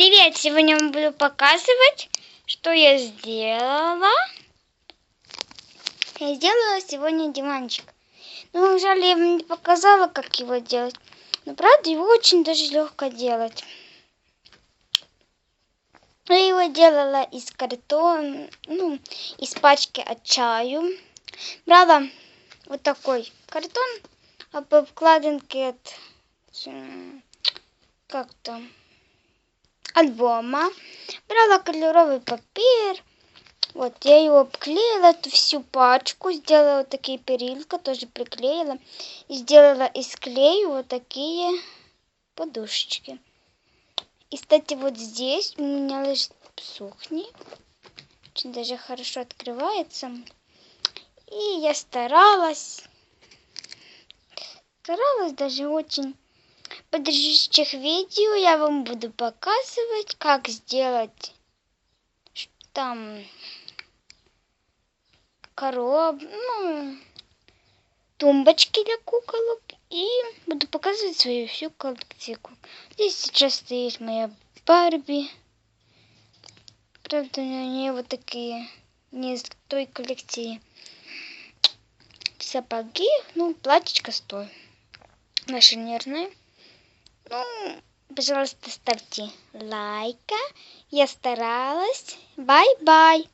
Привет! Сегодня я буду показывать, что я сделала. Я сделала сегодня диванчик. Ну, жаль, я вам не показала, как его делать. Но, правда, его очень даже легко делать. Я его делала из картона, ну, из пачки от чаю. Брала вот такой картон, а по вкладинке от... Как там? Альбома. Брала кольоровый папір. Вот, я его обклеила, эту всю пачку, сделала вот такие перилка, тоже приклеила. И сделала из клея вот такие подушечки. И, кстати, вот здесь у меня лежит сухни. Очень даже хорошо открывается. И я старалась. Старалась даже очень предыдущих видео я вам буду показывать, как сделать там короб, ну, тумбочки для куколок. И буду показывать свою всю коллекцию. Здесь сейчас стоит моя Барби. Правда, у нее вот такие не из той коллекции сапоги. Ну, платьечко стоит. Наша нервная. Ну, пожалуйста, ставьте лайка. Я старалась. Бай-бай.